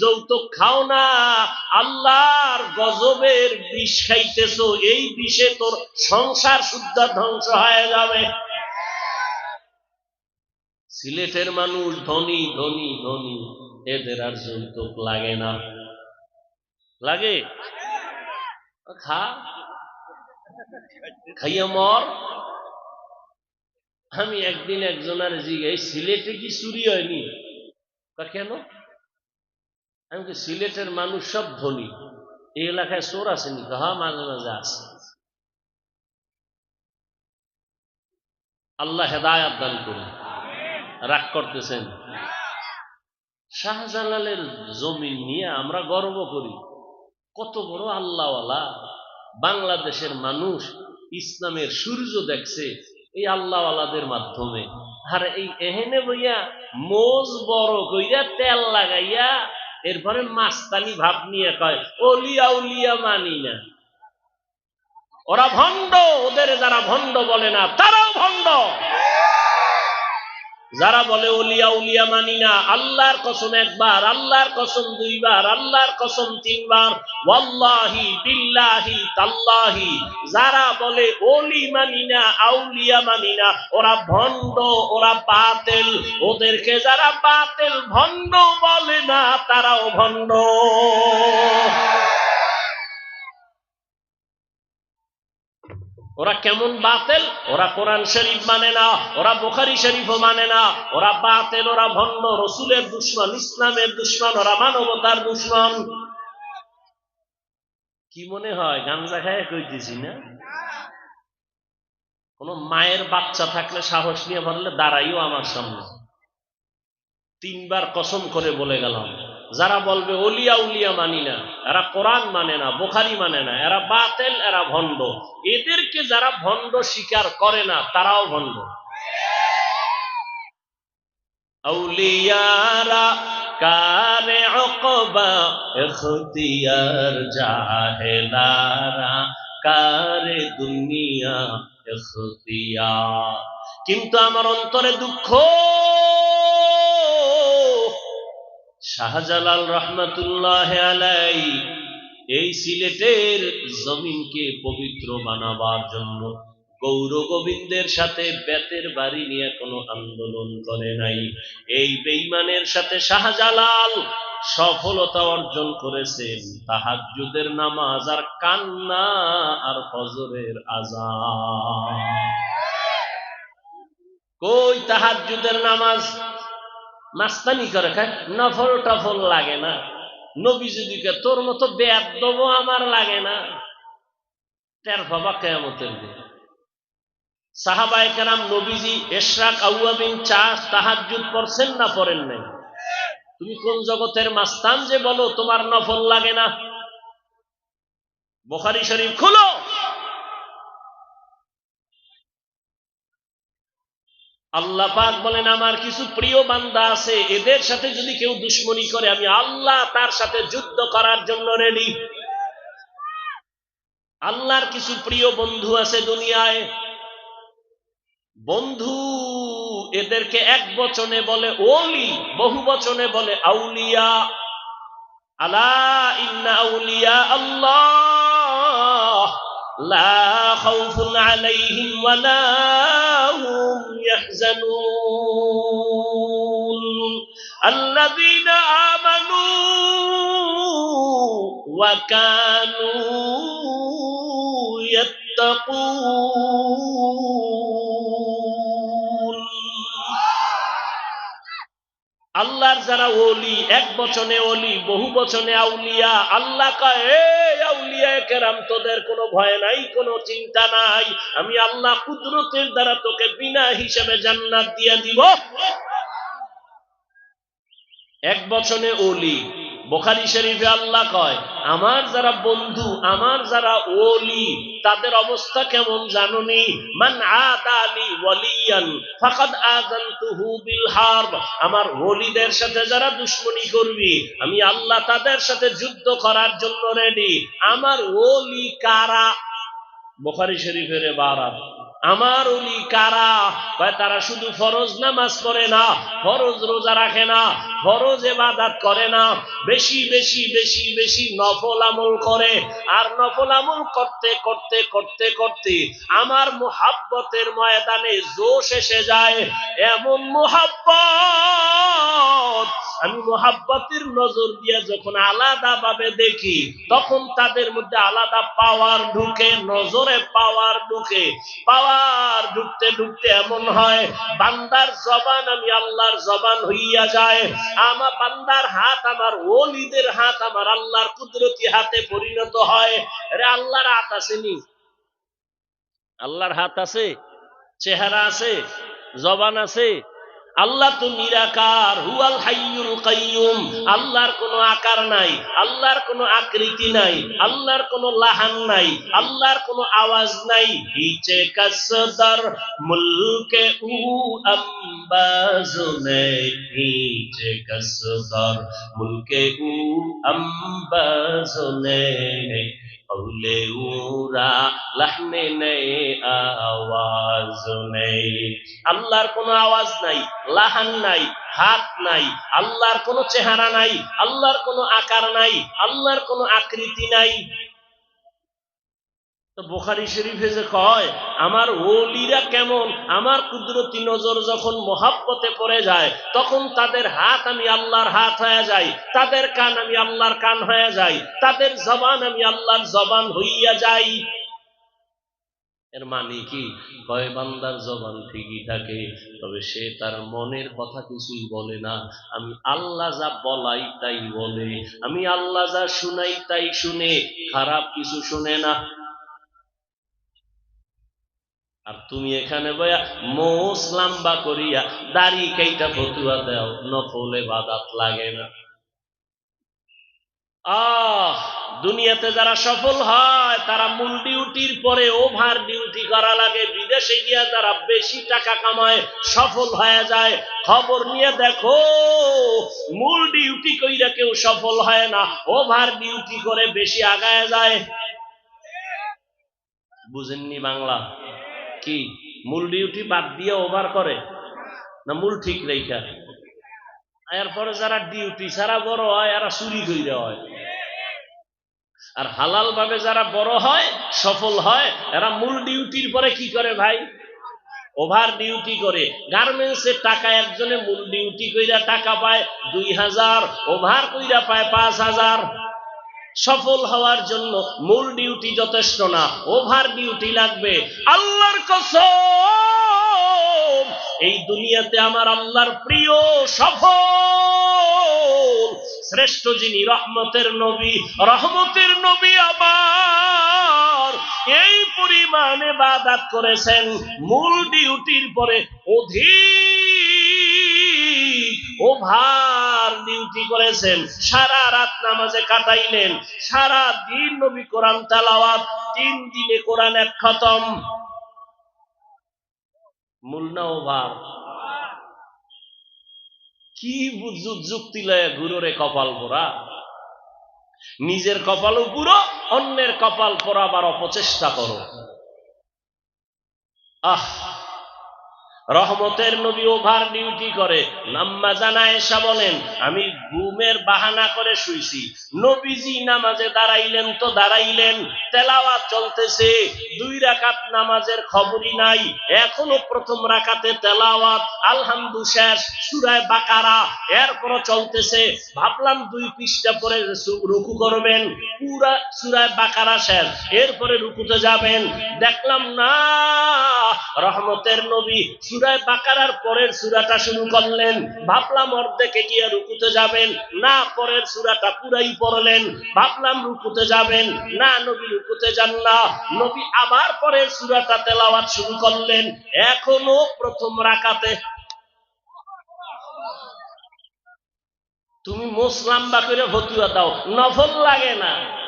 যৌতুক খাও না। আল্লাহর গজবের বিষ এই বিষে তোর সংসার শুদ্ধ ধ্বংস হয়ে যাবে। সিলেটের মানুষ ধনী ধনী ধনী, এদের আর যৌতুক লাগে না। লাগে? খা। খাইয়া মর। আমি একদিন একজনের জিগাই, সিলেটে কি চুরি হয়নি? তা কেন? আমি কি সিলেটের মানুষ সব ধনী। এই এলাকায় চোর আসেনি হ্যাঁ মাঝে মাঝে আছে আল্লাহ হেদায়াত দান করুন। রাগ করতেছেন। শাহজালালের জমিন নিয়ে আমরা গর্ব করি। কত বড় আল্লাহওয়ালা। বাংলাদেশের মানুষ ইসলামের সূর্য দেখছে এই আল্লাহওয়ালাদের মাধ্যমে। আর এই এহেনে বইয়া মোজ বড় কইরা তেল লাগাইয়া এরপরে মাস্তানি ভাব নিয়ে কয়, অলিয়া, উলিয়া মানি না। ওরা ভণ্ড, ওদের যারা ভণ্ড বলে না, তারাও ভণ্ড। যারা বলে, উলিয়া উলিয়া মানি না, আল্লাহর কসম একবার, আল্লাহর কসম দুইবার, আল্লাহর কসম তিনবার, ওয়াল্লাহি বিল্লাহি তাল্লাহি। যারা বলে, ওলি মানি না, আউলিয়া মানি না, ওরা ভণ্ড, ওরা বাতেল। ওদেরকে যারা বাতেল, ভণ্ড বলে না, তারাও ভণ্ড। ওরা কেমন বাতেল? ওরা কোরআন শরীফ মানে না, ওরা বোখারি শরীফও মানে না, ওরা বাতেল, ওরা ভণ্ড, রসুলের দুশ্মন, ইসলামের দুশ্মন, ওরা মানবতার দুশ্মন। কি মনে হয়, গাঞ্জা খায় কইতেছি না? কোন মায়ের বাচ্চা থাকলে সাহস নিয়ে বললে, দাঁড়াইও আমার সামনে। তিনবার কসম করে বলে গেলাম। যারা বলবে অলিয়া উলিয়া মানি না, এরা কোরআন মানে না, বোখারি মানে না, এরা বাতেল, এরা ভণ্ড। এদেরকে যারা ভণ্ড স্বীকার করে না, তারাও ভণ্ড। আউলিয়ারা কারে অকবা এখতিয়ার জাহেলারা, কারে দুনিয়া এখতিয়ার কিন্তু আমার অন্তরে দুঃখ। শাহজালাল রহমতুল্লাহ আলাই এই সিলেটের জমিনকে পবিত্র বানাবার জন্য গৌর গোবিন্দের সাথে বেতের বাড়ি নিয়ে কোনো আন্দোলন করে নাই। এই বেইমানের সাথে শাহজালাল সফলতা অর্জন করেছেন। তাহাজ্জুদের নামাজ আর কান্না আর ফজরের আজান কই তাহাজ্জুদের নামাজ? মাস্তানি করে খায়, নফল টফল লাগে না। নবী যদি তোর মতো বেদ দেবো আমার লাগে না। তের বাবা কেমতের দিন। সাহাবাই কেরাম নবীজি এশরাক আউয়াবিন চা তাহাজুদ পড়ছেন না পড়েন নাই? তুমি কোন জগতের মাস্তান যে বলো তোমার নফল লাগে না? বোখারি শরীফ খুলো! আল্লাহ পাক বলেন, আমার কিছু প্রিয় বান্দা আছে, এদের সাথে যদি কেউ দুশ্মনী করে, আমি আল্লাহ তার সাথে যুদ্ধ করার জন্য রেডি আল্লাহর কিছু প্রিয় বন্ধু আছে দুনিয়ায়। বন্ধু এদেরকে এক বচনে বলে ওলি, বহু বচনে বলে আউলিয়া। আলা ইন্না আউলিয়া আল্লাহ। লা আলাইহিম ওয়ালা يحزنون الذين آمنوا وكانوا يتقون আল্লাহর যারা ওলি এক বচনে ওলি বহু বচনে আউলিয়া আল্লাহ কয় আউলিয়া কেরাম তোদের কোনো ভয় নাই, কোনো চিন্তা নাই। আমি আল্লাহ কুদরতের দ্বারা তোকে বিনা হিসেবে জান্নাত দিয়ে দিব। এক বছরে ওলি। বোখারি শরীফে আল্লাহ কয়, আমার যারা বন্ধু, আমার যারা ওলি, তাদের অবস্থা কেমন মান বিল হারব আমার ওলিদের সাথে যারা দুশমনি করবি, আমি আল্লাহ তাদের সাথে যুদ্ধ করার জন্য রেডি আমার ওলি কারা? বোখারি শরীফের বারাত আমার উলি কারা? তারা শুধু ফরজ নামাজ পড়ে না, ফরজ রোজা রাখে না, ফরজ এবাদাত করে না, বেশি বেশি বেশি বেশি নফল আমল করে। আর নফল আমল করতে করতে করতে করতে আমার মোহাব্বতের ময়দানে জোশ এসে যায়। এমন মোহাব্বত আমি মোহাব্বতের নজর দিয়ে যখন আলাদা ভাবে দেখি, তখন তাদের মধ্যে আলাদা পাওয়ার ঢুকে, নজরে পাওয়ার ঢুকে। পাওয়ার ঢুকতে ঢুকতে এমন হয়, বান্দার জবান আমি আল্লাহর জবান হইয়া যায়। আমার বান্দার হাত আমার, ওলিদের হাত আমার, আল্লাহর কুদরতি হাতে পরিণত হয়। রে আল্লাহর হাত আসেনি আল্লাহর হাত আছে? চেহারা আছে? জবান আছে? আল্লাহ তো নিরাকার, হুয়াল হাইয়ুল কাইয়ুম। আল্লাহর কোনো আকার নাই, আল্লাহর কোনো আকৃতি নাই, আল্লাহর কোনো লাহান নাই, আল্লাহর কোনো আওয়াজ নাই। হিচে কসদর মুলকে উ আম্বাজ নেই। হিচে কসদর মুলকে উ আম্বাজ নেই। হলে উরা লাহনে নেই আওয়াজ নেই আল্লাহর কোনো আওয়াজ নাই, লাহান নাই, হাত নাই, আল্লাহর কোনো চেহারা নাই, আল্লাহর কোনো আকার নাই, আল্লাহর কোনো আকৃতি নাই। তো বোখারি শরীফে যে কয়, আমার ওলিরা কেমন? আমার কুদরতি নজর যখন মহাব্বতে পড়ে যায়, তখন তাদের হাত আমি আল্লাহর হাত হয়ে যাই, তাদের কান আমি আল্লাহর কান হয়ে যাই, তাদের জবান আমি আল্লাহর জবান হইয়া যাই। এর মানে কি? কয়, বান্দার জবান ঠিকই থাকে, তবে সে তার মনের কথা কিছুই বলে না। আমি আল্লাহ যা বলাই তাই বলে, আমি আল্লাহ যা শুনাই তাই শুনে, খারাপ কিছু শুনে না। আর তুমি এখানে বয়া মোস লাম্বা করিয়া দাড়ি কেইটা ফতুয়া দাও, নফলে বাদাত লাগে না। আহ, দুনিয়াতে যারা সফল হয়, তারা মূল ডিউটির পরে ওভার ডিউটি করা লাগে। বিদেশে গিয়া যারা বেশি টাকা কামায়, সফল হয়ে যায়। খবর নিয়ে দেখো, মূল ডিউটি কইরা কেউ সফল হয় না, ওভার ডিউটি করে বেশি আগায় যায়। বুঝেননি বাংলা? কি? মূল ডিউটি বাদ দিয়ে ওভার করে। না, মূল ঠিক রেখা এরপরে যারা ডিউটি ছাড়া বড় হয়, এরা চুরি করে হয়। আর হালাল ভাবে যারা বড় হয়, সফল হয়, এরা মূল ডিউটির পরে কি করে ভাই? ওভার ডিউটি করে। গার্মেন্টস এর টাকা একজনে মূল ডিউটি কইরা টাকা পায় দুই হাজার ওভার কইরা পায় পাঁচ হাজার। সফল হওয়ার জন্য মূল ডিউটি যথেষ্ট না ওভার ডিউটি লাগবে। আল্লাহর কসম, এই দুনিয়াতে আমার আল্লাহর প্রিয় সফল। শ্রেষ্ঠ যিনি রহমতের নবী রহমতের নবী আবার এই পরিমাণে বাদাত করেছেন, মূল ডিউটির পরে অধিক ওভার ডিউটি করেছেন, সারা রাত নামাজে কাটাইলেন, সারা দিন নবী কোরআন তালাওয়াত, তিন দিনে কোরআন এক খতম। যুক্তি লয়ে কপাল পোড়া? নিজের কপালও পুরো অন্যের কপাল পোড়াবার অপচেষ্টা করো। আহ! রহমতের নবী ওভার ডিউটি করে। নাম্মা এসা বলেন, আমি ঘুমের বাহানা করে শুইছি। নবীজি নামাজে দাঁড়াইলেন তো দাঁড়াইলেন। তেলাওয়াত চলতেছে। দুই রাকাত নামাজের খবরই নাই। এখনও প্রথম রাকাতে তেলাওয়াত আলহামদু শেষ সুরায় বাকারা এরপরও চলতেছে। ভাবলাম দুই পৃষ্ঠা পরে রুকু করবেন। পুরা সুরায় বাকারা শেষ, এরপরে রুকুতে যাবেন। দেখলাম, না, রহমতের নবী সুরায় বাকারার পরের সুরাটা শুরু করলেন। ভাবলাম অর্ধেকে গিয়ে রুকুতে যাবেন। না, পরের সুরাটা পুরাই পড়লেন। ভাবলাম রুকুতে যাবেন। না, নবী রুকুতে যান না। নবী আবার পরের সুরাটা তেলাওয়াত শুরু করলেন। এখনও প্রথম রাকাতে। তুমি মোস লাম্বা করে ভতুয়া দাও। নফল লাগে না।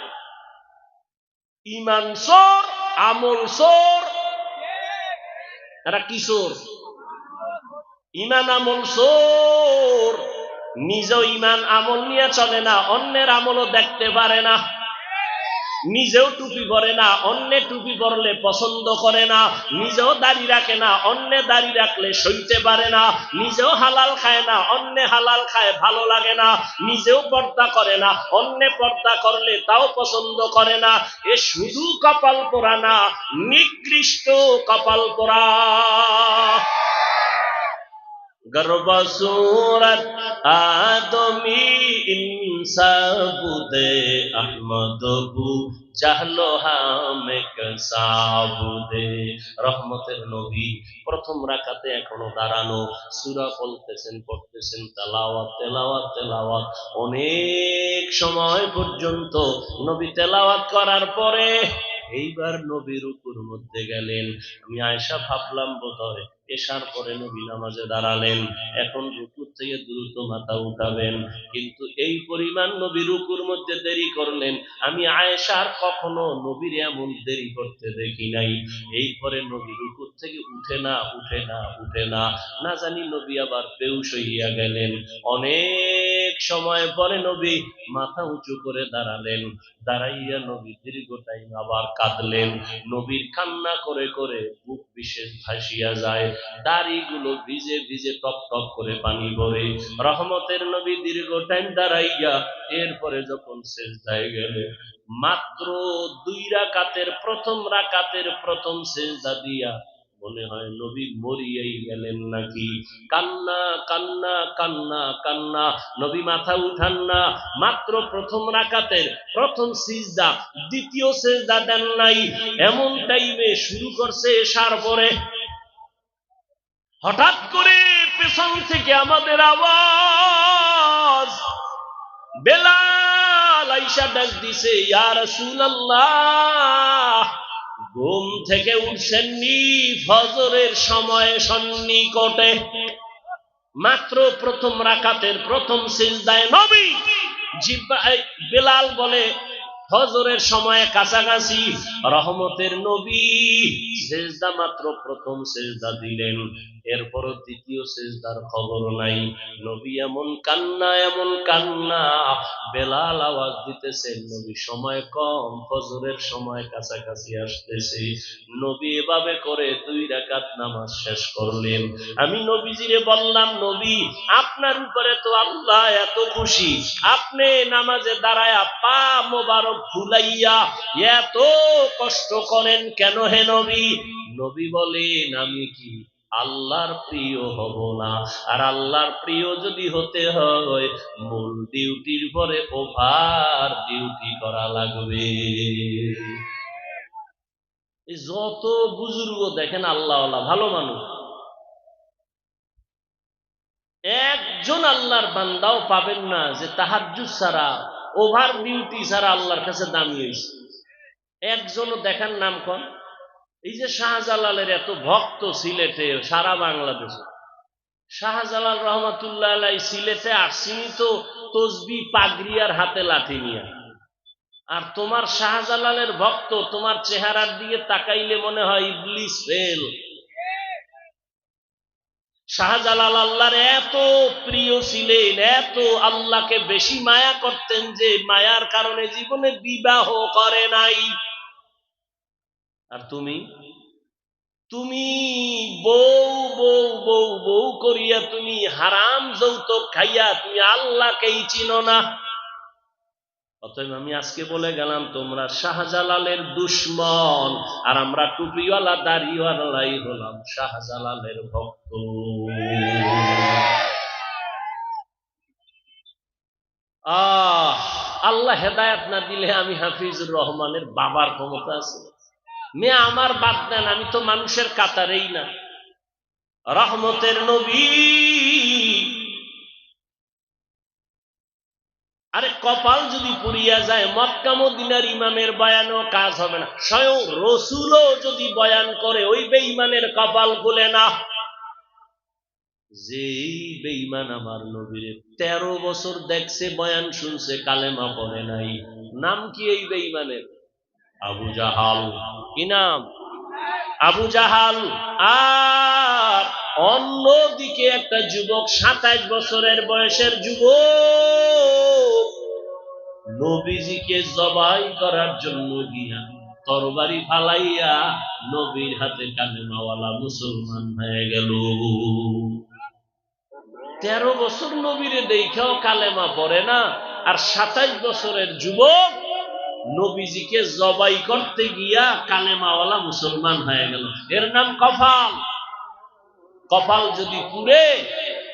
ইমান সোর, আমল সোর। এরা কিশোর ইমান আমল সোর নিজ ইমান আমল নিয়ে চলে না, অন্যের আমলও দেখতে পারে না। নিজেও টুপি পরে না, অন্য টুপি পরলে পছন্দ করে না। নিজেও দাড়ি রাখে না, অন্য দাড়ি রাখলে সইতে পারে না। নিজেও হালাল খায় না, অন্য হালাল খায় ভালো লাগে না। নিজেও পর্দা করে না, অন্য পর্দা করলে তাও পছন্দ করে না। এ শুধু কপাল পোড়া না, নিকৃষ্ট কপাল পোড়া। গর্বসূরত আদমি ইনসাবুদে আহমদবু জাহলো হামেক সাবুদে। রহমতের নবী প্রথম রাকাতে এখনও দাঁড়ানো, সূরা বলতেছেন পড়তেছেন, তেলাওয়াত তেলাওয়াত তেলাওয়াত। অনেক সময় পর্যন্ত নবী তেলাওয়াত করার পরে এইবার নবীর উপর মধ্যে গেলেন। আমি আয়সা ভাবলাম বোধ হয় এসার পরে নবী নামাজে দাঁড়ালেন। এখন রুকুর থেকে দ্রুত মাথা উঠাবেন। কিন্তু এই পরিমাণ নবী রুকুর মধ্যে দেরি করলেন। আমি আয়েশার কখনো নবীর এমন দেরি করতে দেখি নাই। এই পরে নবী রুকুর থেকে উঠে না উঠে না উঠে না। না জানি নবী আবার বেউস হইয়া গেলেন। অনেক সময় পরে নবী মাথা উঁচু করে দাঁড়ালেন। দাঁড়াইয়া নবী দীর্ঘ টাইম আবার কাঁদলেন। নবীর কান্না করে করে বুক বিশেষ ভাসিয়া যায়। দাড়িগুলো ভিজে ভিজে টপ টপ করে পানি ভরে। রহমতের নবী দীর্ঘ টাইম দাঁড়াইয়া এরপরে যখন শেষ দায় গেলে, মাত্র দুই রাকাতের প্রথম রাকাতের প্রথম সেজদা দিয়া মনে হয় নবী মরিয়াই গেলেন নাকি? কান্না কান্না কান্না কান্না। নবী মাথা উঠান না। মাত্র প্রথম রাকাতের প্রথম সিজদা, দ্বিতীয় সেজদা দেন নাই। এমন টাইমে শুরু করছে এসার পরে। হঠাৎ করে পেছন থেকে আমাদের আওয়াজ। বেলা আইসা ডাক দিছে, ইয়া রাসূলুল্লাহ! ঘুম থেকে উঠছেননি ফজরের সময় সন্নিকটে। মাত্র প্রথম রাকাতের প্রথম সিজদায় নবী বেলাল বলে, ফজরের সময়ে কাছাকাছি, রহমতের নবী সেজদা মাত্র প্রথম সেজদা দিলেন। এরপর দ্বিতীয় সেজদার খবর নাই। নবী এমন কান্না এমন কান্না। বেলাল আওয়াজ দিতেছেন নবী সময় কম, ফজরের সময় কাছাকাছি আসতেছে। নবী এভাবে করে দুই রাকাত নামাজ শেষ করলেন। আমি নবীজিরে বললাম, নবী, আপনার উপরে তো আল্লাহ এত খুশি। আপনি নামাজে দাঁড়ায়া পা মোবারক ফুলাইয়া এত কষ্ট করেন কেন হে নবী? নবী বলেন, আমি কি আল্লাহর প্রিয় হব না। আর আল্লাহর প্রিয় যদি হতে হয়, মূল ডিউটির পরে ওভার ডিউটি করা লাগবে। যত বুজুর্গ দেখেন আল্লাহ ভালো মানুষ। একজন আল্লাহর বান্দাও পাবেন না যে তাহাজ্জুদ ছাড়া, ওভার ডিউটি ছাড়া আল্লাহর কাছে দামি হয়েছে একজনও দেখার নাম কন এই যে শাহজালালের এত ভক্ত সিলেটে, সারা বাংলাদেশে। শাহজালাল রহমাতুল্লাহ আলাই সিলেটে আসিনি তো তসবি পাগড়ি আর হাতে লাঠি নিয়ে। আর তোমার শাহজালালের ভক্ত, তোমার চেহারার দিকে তাকাইলে মনে হয় ইবলিস ফেল। শাহজালাল আল্লাহর এত প্রিয় ছিলেন, এত আল্লাহকে বেশি মায়া করতেন যে মায়ার কারণে জীবনে বিবাহ করে নাই। আর তুমি? তুমি বউ বউ বউ বউ করিয়া তুমি হারাম যৌতুক খাইয়া তুমি আল্লাহকেই চিনো না। অতএব আমি আজকে বলে গেলাম, তোমরা শাহজালালের দুশ্মন, আর আমরা টুপিওয়ালা, দাড়িওয়ালাই হলাম শাহজালালের ভক্ত। আহ, আল্লাহ হেদায়াত না দিলে আমি হাফিজুর রহমানের বাবার ক্ষমতা আছে। মেয়ে আমার বাদ দেন, আমি তো মানুষের কাতারেই না। রহমতের নবী। আরে কপাল যদি পুড়িয়া যায়, মক্কা মদিনার ইমামের বয়ানও কাজ হবে না। স্বয়ং রসুলও যদি বয়ান করে, ওই বেঈমানের কপাল খুলে না। যেই বেঈমান আমার নবীরে তেরো বছর দেখছে, বয়ান শুনছে, কালেমা পড়ে নাই। নাম কি এই বেঈমানের? আবু জাহাল, কি নাম? আবু জাহাল। আর অন্যদিকে একটা যুবক সাতাইশ বছরের বয়সের যুবক। নবীজিকে জবাই করার জন্য গিয়া তরবারি ফালাইয়া নবীর হাতে কালেমাওয়ালা মুসলমান হয়ে গেল। তেরো বছর নবীরে দেখেও কালেমা পড়ে না। আর সাতাইশ বছরের যুবক নবীজিকে জবাই করতে গিয়া কালেমাওয়ালা মুসলমান হয়ে গেল। এর নাম কপাল। কপাল যদি পুড়ে,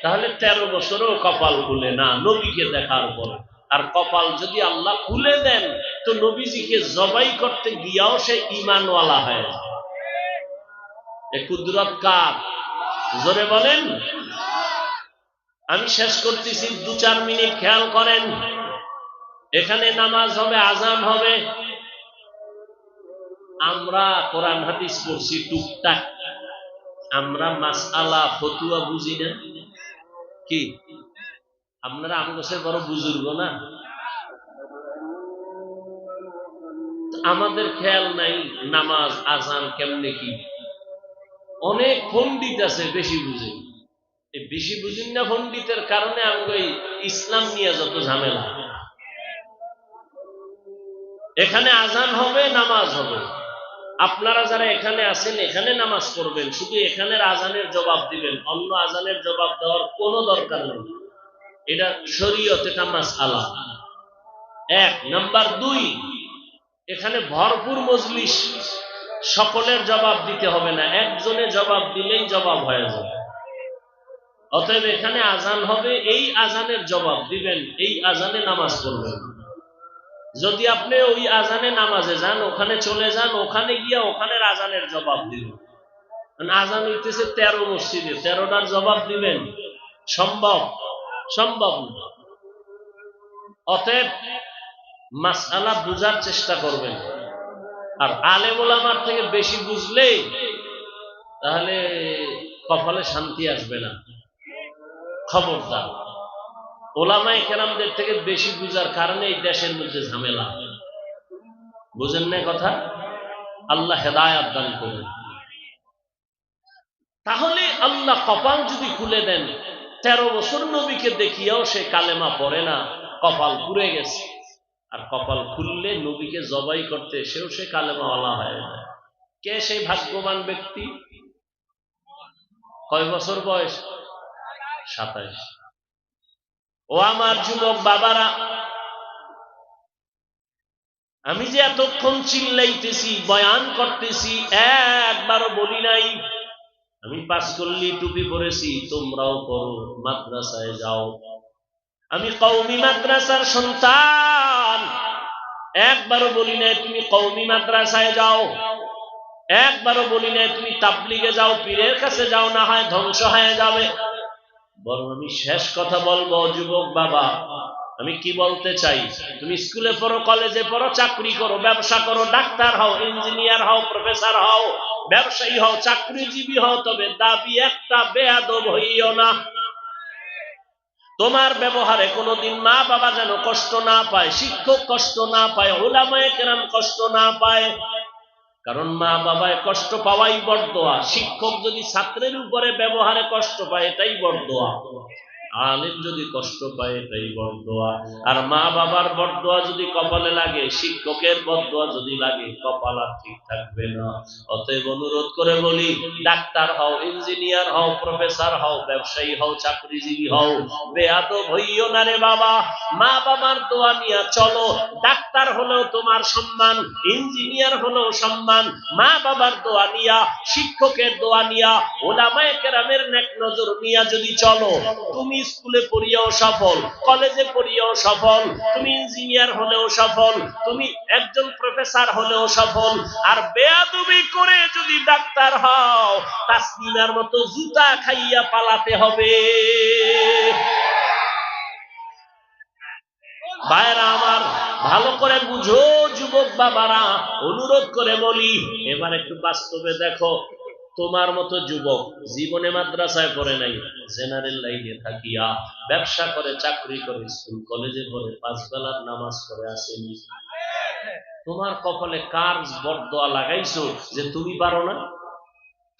তাহলে তেরো বছরও কপাল খুলে না, নবীকে দেখার পর। আর কপাল যদি আল্লাহ খুলে দেন, তো নবীজিকে জবাই করতে গিয়াও সে ইমানওয়ালা হয়ে এ কুদরত কার? জোরে বলেন। আমি শেষ করতেছি দু চার মিনিট খেয়াল করেন। এখানে নামাজ হবে, আজান হবে। আমরা কোরআন, হাদিস পড়ছি টুকটাক। আমরা মাসআলা, ফতুয়া বুঝি না। কি? আপনারা আমগোসের বড় বুজুর্গ না? আমাদের খেয়াল নাই নামাজ, আজান কেমনে কি। অনেক পণ্ডিত আছে বেশি বুঝে। বেশি বুঝিন না পণ্ডিতের কারণে এই ইসলাম নিয়ে যত ঝামেলা। এখানে আজান হবে, নামাজ হবে। আপনারা যারা এখানে আছেন, এখানে নামাজ পড়বেন। শুধু এখানের আজানের জবাব দিবেন। অন্য আজানের জবাব দেওয়ার কোনো দরকার নেই। এটা শরীয়ত মাস আলা এক। নাম্বার দুই, এখানে ভরপুর মজলিস, সকলের জবাব দিতে হবে না। একজনে জবাব দিলেই জবাব হয়ে যাবে অতএব এখানে আজান হবে, এই আজানের জবাব দিবেন, এই আজানে নামাজ পড়বেন। যদি আপনি ওই আজানে নামাজে যান, ওখানে চলে যান, ওখানে গিয়া ওখানের আজানের জবাব দিবেন আজান হইতেছে তেরো মসজিদে, তেরোটার জবাব দিবেন। সম্ভব? সম্ভব না। অতএব মাসালা বুঝার চেষ্টা করবেন। আর আলেম ওলামার থেকে বেশি বুঝলে তাহলে কপালে শান্তি আসবে না। খবরদার। ওলামাই কেরামদের থেকে বেশি বুঝার কারণে এই দেশের মধ্যে ঝামেলা বুঝেন না কথা? আল্লাহ হেদায়াত দান করুন। তাহলে আল্লাহ কপাল যদি খুলে দেন, তেরো বছর নবীকে দেখিয়াও সে কালেমা পড়ে না, কপাল পুড়ে গেছে। আর কপাল খুললে নবীকে জবাই করতে সেও সে কালেমাওয়ালা হয়ে যায় কে সেই ভাগ্যবান ব্যক্তি? কয় বছর বয়স? সাতাইশ। ও আমার যুবক বাবারা, আমি যে এতক্ষণ চিল্লাইতেছি, বয়ান করতেছি, একবারও বলি নাই, আমি পাস করলি, টুপি পরেছি, তোমরাও করো মাদ্রাসায় যাও। আমি কৌমি মাদ্রাসার সন্তান, একবারও বলি নাই, তুমি কৌমি মাদ্রাসায় যাও। একবারও বলি নাই, তুমি তাবলিগে যাও, পীরের কাছে যাও, না হয় ধ্বংস হয়ে যাবে। বরং আমি শেষ কথা বলব, যুবক বাবা। আমি কি বলতে চাই? তুমি স্কুলে পড়ো, কলেজে পড়ো, চাকরি করো, ব্যবসা করো, ডাক্তার হও, ইঞ্জিনিয়ার হও, প্রফেসর হও, ব্যবসায়ী হও, চাকরিজীবী হও, তবে দাবি একটা, বেয়াদব হইও না। তোমার ব্যবহারে কোনোদিন মা বাবা যেন কষ্ট না পায়, শিক্ষক কষ্ট না পায় ওলামায় কেরাম কষ্ট না পায়। কারণ মা বাবায় কষ্ট পাওয়াই বড় দোয়া শিক্ষক যদি ছাত্রের উপরে ব্যবহারে কষ্ট পায়, এটাই বরদোয়া। আলেম যদি কষ্ট পায় এটাই বরদোয়া। আর মা বাবার বরদোয়া যদি কপালে লাগে, শিক্ষকের বরদোয়া যদি লাগে, কপাল আর ঠিক থাকবে না। অতএব অনুরোধ করে বলি, ডাক্তার হও, ইঞ্জিনিয়ার হও, প্রফেসর হও, ব্যবসায়ী হও, চাকরিজীবী হও বেয়াদ হইও না রে বাবা। মা বাবার দোয়া নিয়ে চলো। ডাক্তার হলেও তোমার সম্মান, ইঞ্জিনিয়ার হলেও সম্মান। মা বাবার দোয়া নিয়া, শিক্ষকের দোয়া নিয়া, ওলামায়ে কেরামের নেক নজর নিয়া যদি চলো, তুমি স্কুলে পড়িয়াও সফল, কলেজে পড়িয়াও সফল, তুমি ইঞ্জিনিয়ার হলেও সফল, তুমি একজন প্রফেসর হলেও সফল, আর বেয়াদবি করে যদি ডাক্তার হও, তাসমিনার মতো জুতা খাইয়া পালাতে হবে। ভাইরা আমার, ভালো করে বুঝো যুবক বাবারা, অনুরোধ করে বলি, এবার একটু বাস্তবে দেখো। তোমার মতো যুবক জীবনে মাদ্রাসায় পড়ে নাই, জেনারেল লাইনে থাকিয়া ব্যবসা করে, চাকরি করে, স্কুল, কলেজে পড়ে পাঁচ বেলার নামাজ করে আসেনি। তোমার কপালে কার বরদোয়া লাগাইছো যে তুমি পারো না?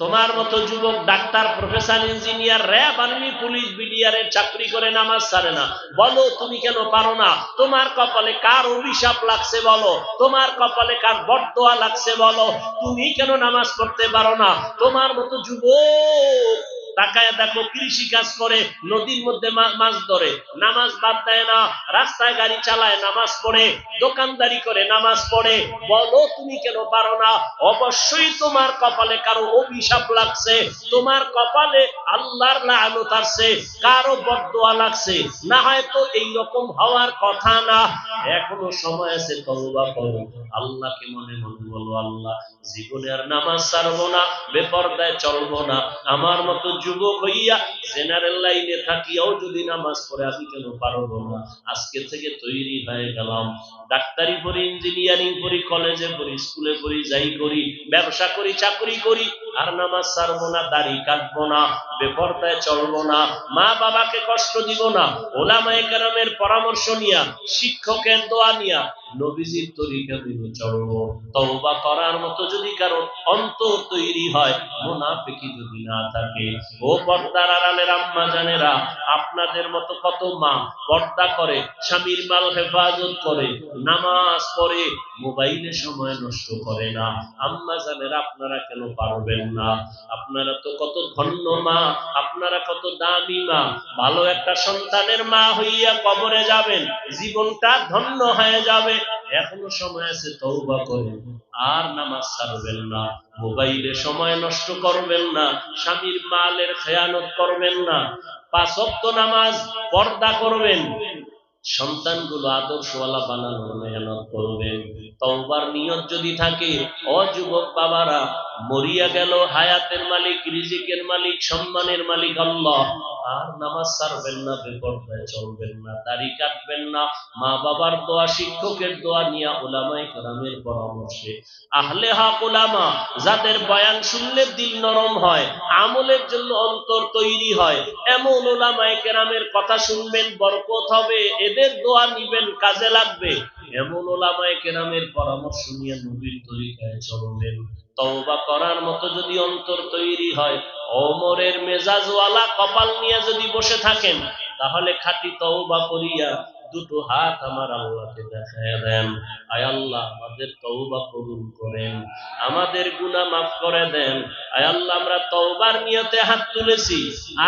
তোমার মতো যুবক doctor professor engineer RAB army police বিডিআরের চাকরি করে নামাজ ছাড়ে না। বলো, তুমি কেন পারো না? তোমার কপালে কার অভিশাপ লাগছে বলো? তোমার কপালে কার বটদোয়া লাগছে বলো? তুমি কেন নামাজ পড়তে পারো না? তোমার মতো যুবক তাকায় দেখো কৃষি কাজ করে, নদীর মধ্যে মাছ ধরে। নামাজ বাদ দেয় না, রাস্তায় গাড়ি চালায়, নামাজ পড়ে। দোকানদারি করে, নামাজ পড়ে। বলো তুমি কেন পারো না? অবশ্যই তোমার কপালে কারও অভিশাপ লাগছে। তোমার কপালে আল্লাহর লানত আসছে কারও বদদোয়া লাগছে। না হয়তো এইরকম হওয়ার কথা না। এখনও সময় আছে, তওবা করো। আল্লাহকে মনে মনে বলো, আল্লাহ, জীবনে আর নামাজ ছাড়বো না, বেপরদায় চলবো না। আমার মতো যুবক হইয়া জেনারেল লাইনে থাকিয়াও যদি নামাজ পড়ে, আমি কেন পারব না? আজকে থেকে তৈরি হয়ে গেলাম। ডাক্তারি পড়ি ইঞ্জিনিয়ারিং পড়ি কলেজে পড়ি স্কুলে পড়ি যাই করি, ব্যবসা করি, চাকরি করি, আর নামাজ ছাড়বো না, দাড়ি কাটবো না, বেপরতায় চলবো না, মা বাবাকে কষ্ট দিব না, ওলামায়ে কেরামের পরামর্শ নিয়া, শিক্ষকের দোয়া নিয়া নবীজির তরিকা তওবা করার মতো যদি কারও অন্তর তৈরি হয় মুনাফিকি যদি না থাকে। ও পর্দার আড়ালের আম্মা জানেরা, আপনাদের মতো কত মা পর্দা করে, স্বামীর মাল হেফাজত করে, নামাজ পড়ে, মোবাইলে সময় নষ্ট করে না। আম্মা জানেরা, আপনারা কেন পারবেন না? আপনারা তো কত ধন্য মা, আপনারা কত দামি মা। ভালো একটা সন্তানের মা হইয়া কবরে যাবেন, জীবনটা ধন্য হয়ে যাবে। এখনও সময় আছে তৌবা করেন। আর নামাজ ছাড়বেন না, মোবাইলে সময় নষ্ট করবেন না, স্বামীর মালের খেয়ানত করবেন না, পাঁচ ওয়াক্ত নামাজ পর্দা করবেন। সন্তানগুলো আদর্শওয়ালা বানানোর মেহনত করবেন। তওবার নিয়ত যদি থাকে অযুবক বাবারা মরিয়া গেল, হায়াতের মালিক, রিজিকের মালিক, সম্মানের মালিক, আল্লাহ। আর নামাজ ছাড়বেন না বেপরদায় চলবেন না, দাড়ি কাটবেন না। মা বাবার দোয়া, শিক্ষকের দোয়া নিয়া ওলামাই কেরামের পরামর্শে। আহলে হক ওলামা যাদের বয়ান শুনলে দিল নরম হয়, আমলের জন্য অন্তর তৈরি হয়, এমন ওলামাই কেরামের কথা শুনবেন, বরকত হবে, এদের দোয়া নিবেন, কাজে লাগবে। এমন ওলামাই কেরামের পরামর্শ নিয়ে নবীর তরিকায় চলবেন। তওবা করার মতো যদি অন্তর তৈরি হয় ওমরের মেজাজওয়ালা কপাল নিয়ে যদি বসে থাকেন, তাহলে খাঁটি তওবা করিয়া দুটো হাত আমার আল্লাহকে দেখায় দেন। আয় আল্লাহ, আমাদের তওবা কবুল করেন, আমাদের গুনাহ মাফ করে দেন। আয় আল্লাহ, আমরা তওবার নিয়তে হাত তুলেছি,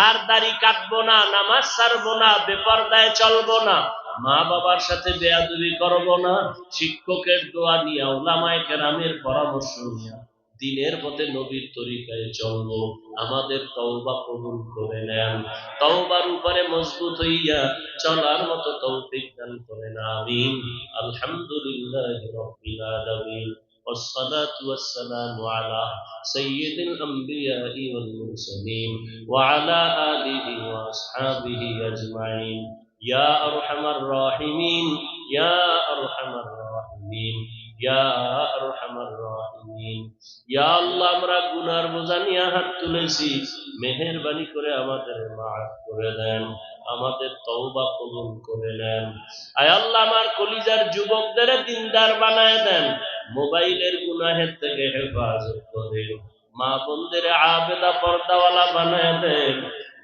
আর দাড়ি কাটবো না, নামাজ ছাড়বো না, বেপরদায় চলবো না মা বাবার সাথে বেয়াদবি করব না, শিক্ষকের দোয়া নিয়ে ওলামায়ে কেরামের পরামর্শ নিয়ে। দিনের পথে নবীর তরিকায় চলবো আমাদের তওবা কবুল করে নেন তওবার উপরে মজবুত হইয়া চলার মতো তৌফিক দান করেন আমিন আলহামদুলিল্লাহ রাব্বিল আলামিন والصلاة والسلام على سيد الأنبياء والمرسلين وعلى آله وأصحابه أجمعين يا أرحم الراحمين يا أرحم الراحمين আমরা গুনার বোঝা নিয়ে হাত তুলেছি। মেহেরবানি করে আমাদের মাফ করে দেন, আমাদের তওবা কবুল করে নেন। আয় আল্লাহ, আমার কলিজার যুবকদের দিনদার বানায় দেন, মোবাইলের গুনাহের থেকে হেফাজত করে। মা বোনদের আবেদা পর্দাওয়ালা বানায় দেন,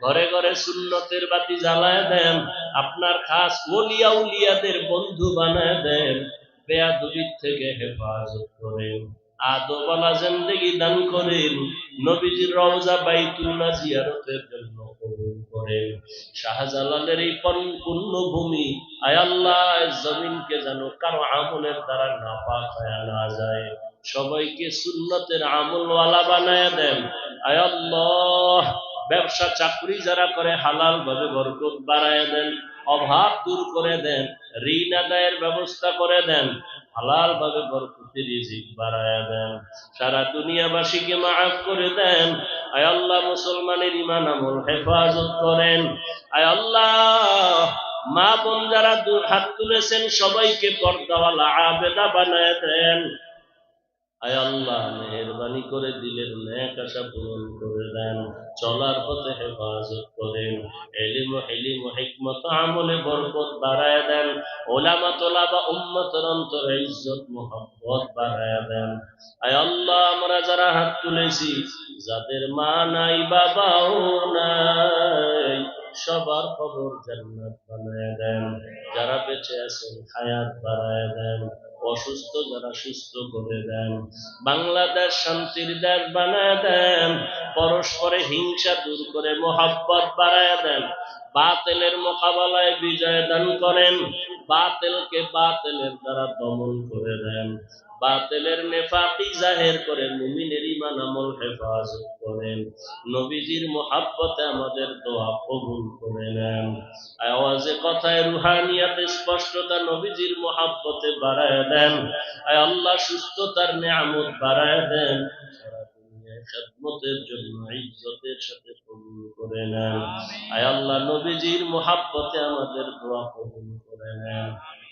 ঘরে ঘরে সুন্নতের বাতি জ্বালায় দেন, আপনার খাস ওলিয়া উলিয়াদের বন্ধু বানায় দেন। বেয়াদবির থেকে হেফাজত করেন। আদোবালা জিন্দেগি দান করেন। নবীজির রওজা বাইতুল্লাহ জিয়ারতের জন্য কবুল করেন। শাহজালালের এই পূর্ণ ভূমি, আয় আল্লাহ জমিনকে যেন কারও আমলের দ্বারা নাপাক হয়ে না যায়। সবাইকে সুন্নতের আমলওয়ালা বানায় দেন। আয় আল্লাহ, ব্যবসা চাকরি যারা করে হালাল ভাবে বরকত বাড়ায় দেন। অভাব দূর করে দেন, ঋণ আদায়ের ব্যবস্থা করে দেন হালাল ভাবে বরকতি রিজিক বাড়ায় দেন, সারা দুনিয়াবাসীকে মাফ করে দেন, আয় আল্লাহ মুসলমানের ইমান আমল হেফাজত করেন, আয় আল্লাহ মা বোন যারা হাত তুলেছেন সবাইকে পর্দাওয়ালা আবেদা বানায় দেন, আয় আল্লাহ মেহরবানি করে দিলেন ন্যাক আশা পূরণ করে দেন, চলার পথে হেফাজত করেন এলিম, হেলিম, হিকমত, আমলে বরকত বাড়ায় দেন। ওলামা, তোলাবা, উম্মতের অন্তরে ইজ্জত মোহাম্মত বাড়ায় দেন। আয় আল্লাহ, আমরা যারা হাত তুলেছি, যাদের মা নাই, বাবাও নাই, সবার খবর জান্নাত বানায় দেন। যারা বেঁচে আছেন, হায়াত বাড়ায় দেন, অসুস্থ যারা সুস্থ করে দেন, বাংলাদেশ শান্তির দেশ বানায় দেন, পরস্পরে হিংসা দূর করে মোহাব্বত বাড়ায় দেন, বাতেলের মোকাবেলায় বিজয় দান করেন, বাতেলকে বাতেলের দ্বারা দমন করে দেন। বাতেলের নেফাকি জাহের করে মুমিনের ইমান আমল হেফাজত করেন। নবীজির মোহাব্বতে আমাদের দোয়া কবুল করে নেন। আওয়াজে কথায় রুহানিয়াতে স্পষ্টতা নবীজির মোহাব্বতে বাড়ায় দেন। আয় আল্লাহ, সুস্থতার নিয়ামত বাড়ায় দেন। আয় আল্লাহ, নবীজির মোহাব্বতে আমাদের দোয়া কবুল করে নেন।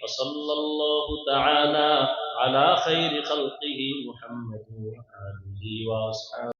وصلى الله تعالى على خير خلقه محمد وآله وأصحابه.